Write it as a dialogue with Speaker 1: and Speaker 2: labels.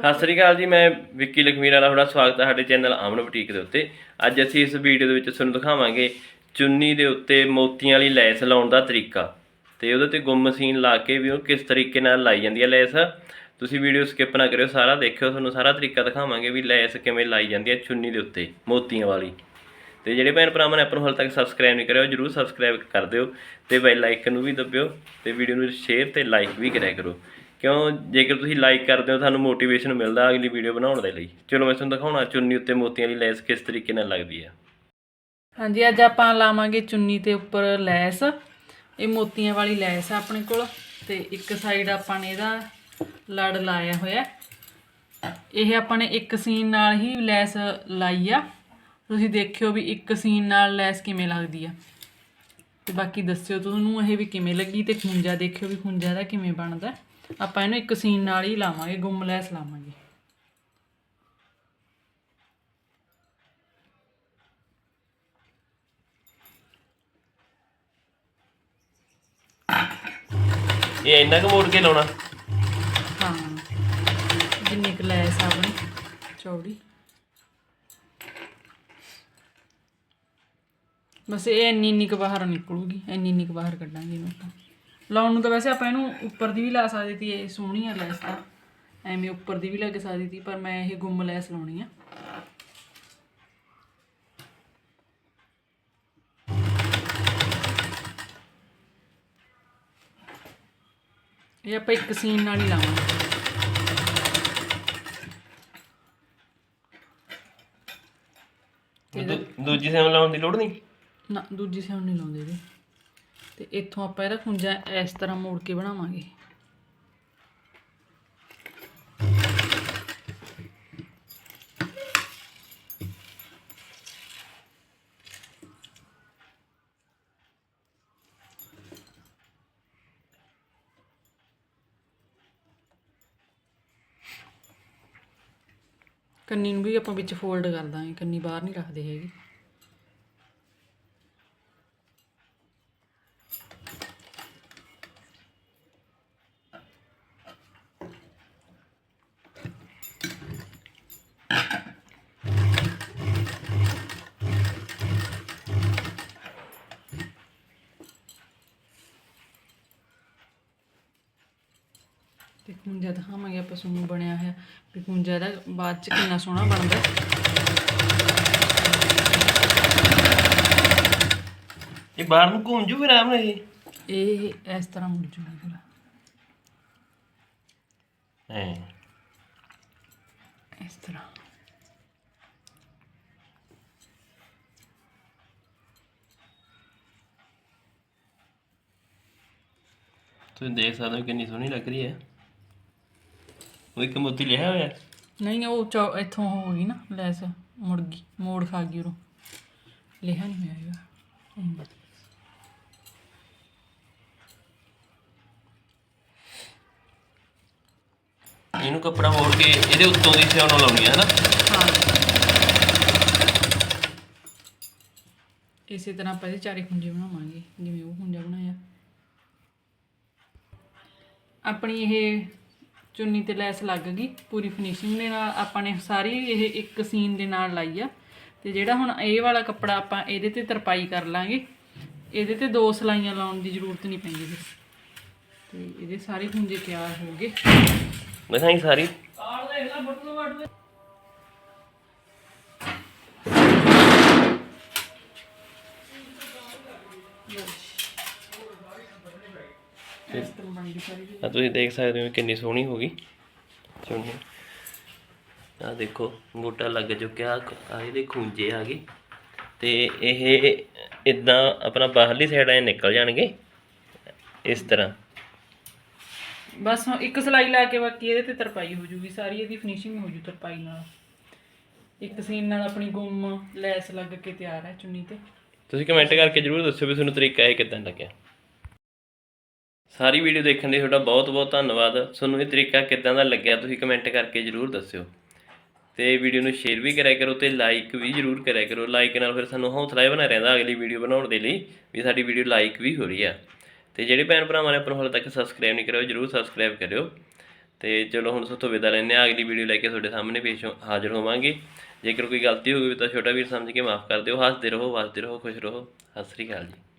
Speaker 1: ਸਤਿ ਸ੍ਰੀ ਅਕਾਲ ਜੀ, ਮੈਂ ਵਿੱਕੀ ਲਖਮੀਰ ਵਾਲਾ, ਤੁਹਾਡਾ ਸਵਾਗਤ ਹੈ ਸਾਡੇ ਚੈਨਲ ਆਮਨ ਬੁਟੀਕ ਦੇ ਉੱਤੇ। ਅੱਜ ਅਸੀਂ ਇਸ ਵੀਡੀਓ ਦੇ ਵਿੱਚ ਤੁਹਾਨੂੰ ਦਿਖਾਵਾਂਗੇ ਚੁੰਨੀ ਦੇ ਉੱਤੇ ਮੋਤੀਆਂ ਵਾਲੀ ਲੈਸ ਲਾਉਣ ਦਾ ਤਰੀਕਾ। ਤੇ ਉਹਦੇ ਤੇ ਗੁੰਮ ਮਸ਼ੀਨ ਲਾ ਕੇ ਵੀ ਉਹ ਕਿਸ ਤਰੀਕੇ ਨਾਲ ਲਾਈ ਜਾਂਦੀ ਹੈ ਲੈਸ। ਤੁਸੀਂ ਵੀਡੀਓ ਸਕਿਪ ਨਾ ਕਰਿਓ, ਸਾਰਾ ਦੇਖਿਓ, ਤੁਹਾਨੂੰ ਸਾਰਾ ਤਰੀਕਾ ਦਿਖਾਵਾਂਗੇ ਵੀ ਲੈਸ ਕਿਵੇਂ ਲਾਈ ਜਾਂਦੀ ਹੈ ਚੁੰਨੀ ਦੇ ਉੱਤੇ ਮੋਤੀਆਂ ਵਾਲੀ। ਤੇ ਜਿਹੜੇ ਭੈਣ ਭਰਾਵਾਂ ਨੇ ਆਪਾਂ ਨੂੰ ਹਾਲ ਤੱਕ ਸਬਸਕ੍ਰਾਈਬ ਨਹੀਂ ਕਰਿਆ ਜਰੂਰ ਸਬਸਕ੍ਰਾਈਬ ਕਰ ਦਿਓ ਤੇ ਬੈਲ ਆਈਕਨ ਨੂੰ ਵੀ ਦਬਿਓ ਤੇ ਵੀਡੀਓ ਨੂੰ ਸ਼ੇਅਰ ਤੇ ਲਾਈਕ ਵੀ ਕਰਿਆ ਕਰੋ। ਕਿਉਂ ਜੇਕਰ ਤੁਸੀਂ ਲਾਈਕ ਕਰਦੇ ਹੋ, ਤੁਹਾਨੂੰ ਮੋਟੀਵੇਸ਼ਨ ਮਿਲਦਾ ਅਗਲੀ ਵੀਡੀਓ ਬਣਾਉਣ ਦੇ ਲਈ। ਚਲੋ ਮੈਂ ਤੁਹਾਨੂੰ ਦਿਖਾਉਣਾ, ਚੁੰਨੀ ਉੱਤੇ ਮੋਤੀਆਂ ਦੀ ਲੈਸ ਕਿਸ ਤਰੀਕੇ ਨਾਲ ਲੱਗਦੀ ਹੈ।
Speaker 2: ਹਾਂਜੀ, ਅੱਜ ਆਪਾਂ ਲਾਵਾਂਗੇ ਚੁੰਨੀ ਤੇ ਉੱਪਰ ਲੈਸ। ਇਹ ਮੋਤੀਆਂ ਵਾਲੀ ਲੈਸ ਆ ਆਪਣੇ ਕੋਲ ਤੇ ਇੱਕ ਸਾਈਡ ਆਪਾਂ ਨੇ ਇਹਦਾ ਲੜ ਲਾਇਆ ਹੋਇਆ। ਇਹ ਆਪਾਂ ਨੇ ਇੱਕ ਸੀਨ ਨਾਲ ਹੀ ਲੈਸ ਲਾਈ ਆ। ਤੁਸੀਂ ਦੇਖਿਓ ਵੀ ਇੱਕ ਸੀਨ ਨਾਲ ਲੈਸ ਕਿਵੇਂ ਲੱਗਦੀ ਆ। ਤੇ ਬਾਕੀ ਦੱਸਿਓ ਤੁਹਾਨੂੰ ਇਹ ਵੀ ਕਿਵੇਂ ਲੱਗੀ ਤੇ ਖੁੰਜਾ ਦੇਖਿਓ ਵੀ ਖੁੰਜਾ ਦਾ ਕਿਵੇਂ ਬਣਦਾ। ਆਪਾਂ ਇਹਨੂੰ ਇੱਕ ਸੀਨ ਨਾਲ ਹੀ ਲਾਵਾਂਗੇ ਗੁੰਮ ਲੈਸ ਲਾਵਾਂਗੇ।
Speaker 1: ਇਹ ਇੰਨਾ ਕੁ ਮੋੜ ਕੇ ਲਾਉਣਾ?
Speaker 2: ਹਾਂ। ਜਿੰਨੀ ਕੁ ਲੈਸ ਆਪਣੀ ਚੌੜੀ। ਬਸ ਇਹ ਇੰਨੀ ਇੰਨੀ ਕੁ ਬਾਹਰ ਨਿਕਲੂਗੀ ਇੰਨੀ ਇੰਨੀ ਕੁ ਬਾਹਰ ਕੱਢਾਂਗੇ ਇਹਨੂੰ ਆਪਾਂ। ਲਾਉਣ ਨੂੰ ਤਾਂ ਵੈਸੇ ਆਪਾਂ ਇਹਨੂੰ ਉੱਪਰ ਦੀ ਵੀ ਲਾ ਸਕਦੇ ਸੀ ਇਹ ਸੋਹਣੀ ਆ ਲੈਸ ਤਾਂ। ਐਵੇਂ ਉੱਪਰ ਦੀ ਵੀ ਲੱਗ ਸਕਦੀ ਸੀ ਪਰ ਮੈਂ ਇਹ ਗੁੰਮ ਲੈਸ ਲਾਉਣੀ ਆ। ਇਹ ਆਪਾਂ ਇੱਕ ਸੀਨ ਨਾਲ ਹੀ ਲਾਵਾਂਗੇ।
Speaker 1: ਦੂ- ਦੂਜੀ ਸੇਮ ਲਾਉਣ ਦੀ ਲੋੜ ਨਹੀਂ?
Speaker 2: ਨਾ ਦੂਜੀ ਸਾਈਡ ਨਹੀਂ ਲਾਉਂਦੇ ਇਹਦੇ। ਤੇ ਇੱਥੋਂ ਆਪਾਂ ਇਹਦਾ ਖੁੰਝਾ ਇਸ ਤਰ੍ਹਾਂ ਮੋੜ ਕੇ ਬਣਾਵਾਂਗੇ। ਕੰਨੀ ਨੂੰ ਵੀ ਆਪਾਂ ਵਿੱਚ ਫੋਲਡ ਕਰ ਦਾਂਗੇ, ਕੰਨੀ ਬਾਹਰ ਨਹੀਂ ਰੱਖਦੇ ਹੈਗੇ। ਕੁੰਜਾ ਦਿਖਾਵਾਂਗੇ ਆਪਾਂ ਤੁਹਾਨੂੰ ਬਣਿਆ ਹੋਇਆ ਵੀ ਕੁੰਜਾ ਦਾ ਬਾਅਦ ਚ ਕਿੰਨਾ ਸੋਹਣਾ ਬਣਦਾ।
Speaker 1: ਇਹ ਬਾਹਰ ਨੂੰ ਘੁੰਮ ਜੂ ਫਿਰ ਆਮ ਇਹ?
Speaker 2: ਇਹ ਇਸ ਤਰ੍ਹਾਂ ਮੁੜ ਜੂਗਾ ਫਿਰ।
Speaker 1: ਹੈ।
Speaker 2: ਇਸ ਤਰ੍ਹਾਂ।
Speaker 1: ਤੁਸੀਂ ਦੇਖ ਸਕਦੇ ਹੋ ਕਿੰਨੀ ਸੋਹਣੀ ਲੱਗ ਰਹੀ ਹੈ। ਉਹ ਇੱਕ ਮੋਤੀ ਲਿਆ ਹੋਇਆ।
Speaker 2: ਨਹੀਂ ਉਹ ਚੌ ਇੱਥੋਂ ਹੋ ਗਈ ਨਾ ਲੈਸ ਮੁੜ ਗਈ ਮੋੜ ਖਾ ਗਈ ਉਹ ਲਿਆ ਨਹੀਂ ਹੈਗਾ। ਹਮ।
Speaker 1: ਇਹਨੂੰ ਕੱਪੜਾ ਮੋੜ ਕੇ ਇਹਦੇ ਉੱਤੋਂ ਦੀ ਸਿਉਣਾ ਲਾਉਣੀ ਹੈ ਨਾ
Speaker 2: ਹਾਂ। ਇਸੇ ਤਰ੍ਹਾਂ ਆਪਾਂ ਇਹਦੇ ਚਾਰੇ ਖੁੰਝੇ ਬਣਾਵਾਂਗੇ ਜਿਵੇਂ ਉਹ ਖੁੰਝਾ ਬਣਾਇਆ। ਆਪਣੀ ਇਹ ਚੁੰਨੀ ਤੇ ਲੈਸ ਲੱਗ ਗਈ ਪੂਰੀ ਫਿਨਿਸ਼ਿੰਗ ਦੇ ਨਾਲ ਆਪਾਂ ਨੇ ਸਾਰੀ ਇਹ ਇੱਕ ਸੀਨ ਦੇ ਨਾਲ ਲਾਈ ਆ। ਤੇ ਜਿਹੜਾ ਹੁਣ ਇਹ ਵਾਲਾ ਕੱਪੜਾ ਆਪਾਂ ਇਹਦੇ ਤੇ ਤਰਪਾਈ ਕਰ ਲਾਂਗੇ ਇਹਦੇ ਤੇ ਦੋ ਸਲਾਈਆਂ ਲਾਉਣ ਦੀ ਜ਼ਰੂਰਤ ਨਹੀਂ ਪੈਂਦੀ ਫਿਰ ਤੇ। ਇਹਦੇ ਸਾਰੇ ਖੁੰਝੇ ਤਿਆਰ ਹੋ ਗਏ।
Speaker 1: ਦਿਖਾਈ ਸਾਰੀ
Speaker 2: ਇਸ ਤਰ੍ਹਾਂ ਬਣ ਗਈ ਸਾਰੀ
Speaker 1: ਆ ਤੁਸੀਂ ਦੇਖ ਸਕਦੇ ਹੋ ਕਿੰਨੀ ਸੋਹਣੀ ਹੋ ਗਈ। ਚੁੰਨੀ ਆ ਦੇਖੋ ਬੂਟਾ ਲੱਗ ਚੁੱਕਿਆ। ਆ ਇਹਦੇ ਖੂੰਜੇ ਆ ਗਏ। ਤੇ ਇਹ ਇਦਾਂ ਆਪਣਾ ਬਾਹਰਲੀ ਸਾਈਡ ਐ ਨਿਕਲ ਜਾਣਗੇ। ਇਸ ਤਰ੍ਹਾਂ।
Speaker 2: ਬਸ ਇੱਕ ਸਲਾਈ ਲਾ ਕੇ ਬਾਕੀ ਇਹਦੇ ਤੇ ਤਰਪਾਈ ਹੋ ਜੂਗੀ। ਸਾਰੀ ਇਹਦੀ ਫਿਨਿਸ਼ਿੰਗ ਹੋ ਜੂ ਤਰਪਾਈ ਨਾਲ। ਇੱਕ ਸੀਨ ਨਾਲ ਆਪਣੀ ਗੁੰਮ ਲੈਸ ਲੱਗ ਕੇ ਤਿਆਰ ਹੈ ਚੁੰਨੀ ਤੇ।
Speaker 1: ਤੁਸੀਂ ਕਮੈਂਟ ਕਰਕੇ ਜਰੂਰ ਦੱਸਿਓ ਵੀ ਤੁਹਾਨੂੰ ਤਰੀਕਾ ਇਹ ਕਿਦਾਂ ਲੱਗਿਆ। ਸਾਰੀ ਵੀਡੀਓ ਦੇਖਣ ਲਈ ਤੁਹਾਡਾ ਬਹੁਤ ਬਹੁਤ ਧੰਨਵਾਦ। ਤੁਹਾਨੂੰ ਇਹ ਤਰੀਕਾ ਕਿੱਦਾਂ ਦਾ ਲੱਗਿਆ ਤੁਸੀਂ ਕਮੈਂਟ ਕਰਕੇ ਜਰੂਰ ਦੱਸਿਓ। ਤੇ ਵੀਡੀਓ ਨੂੰ ਸ਼ੇਅਰ ਵੀ ਕਰਿਆ ਕਰੋ ਤੇ ਲਾਈਕ ਵੀ ਜਰੂਰ ਕਰਿਆ ਕਰੋ। ਲਾਈਕ ਨਾਲ ਫਿਰ ਸਾਨੂੰ ਹੌਸਲਾ ਹੀ ਬਣਾ ਰਹਿੰਦਾ ਅਗਲੀ ਵੀਡੀਓ ਬਣਾਉਣ ਦੇ ਲਈ ਵੀ ਸਾਡੀ ਵੀਡੀਓ ਲਾਈਕ ਵੀ ਹੋ ਰਹੀ ਆ। ਤੇ ਜਿਹੜੇ ਭੈਣ ਭਰਾਵਾਂ ਨੇ ਆਪਾਂ ਨੂੰ ਹਾਲੇ ਤੱਕ ਸਬਸਕ੍ਰਾਈਬ ਨਹੀਂ ਕਰਿਆ ਜਰੂਰ ਸਬਸਕ੍ਰਾਈਬ ਕਰਿਓ। ਤੇ ਚਲੋ ਹੁਣ ਸੋਤੋਂ ਵਿਦਾ ਲੈਂਦੇ ਹਾਂ। ਅਗਲੀ ਵੀਡੀਓ ਲੈ ਕੇ ਤੁਹਾਡੇ ਸਾਹਮਣੇ ਪੇਸ਼ ਹੋ- ਹਾਜ਼ਰ ਹੋਵਾਂਗੇ। ਜੇਕਰ ਕੋਈ ਗਲਤੀ ਹੋ ਗਈ ਤਾਂ ਛੋਟਾ ਵੀਰ ਸਮਝ ਕੇ ਮਾਫ ਕਰ ਦਿਓ। ਹੱਸਦੇ ਰਹੋ, ਵਸਦੇ ਰਹੋ, ਖੁਸ਼ ਰਹੋ। ਸਤਿ ਸ੍ਰੀ ਅਕਾਲ ਜੀ।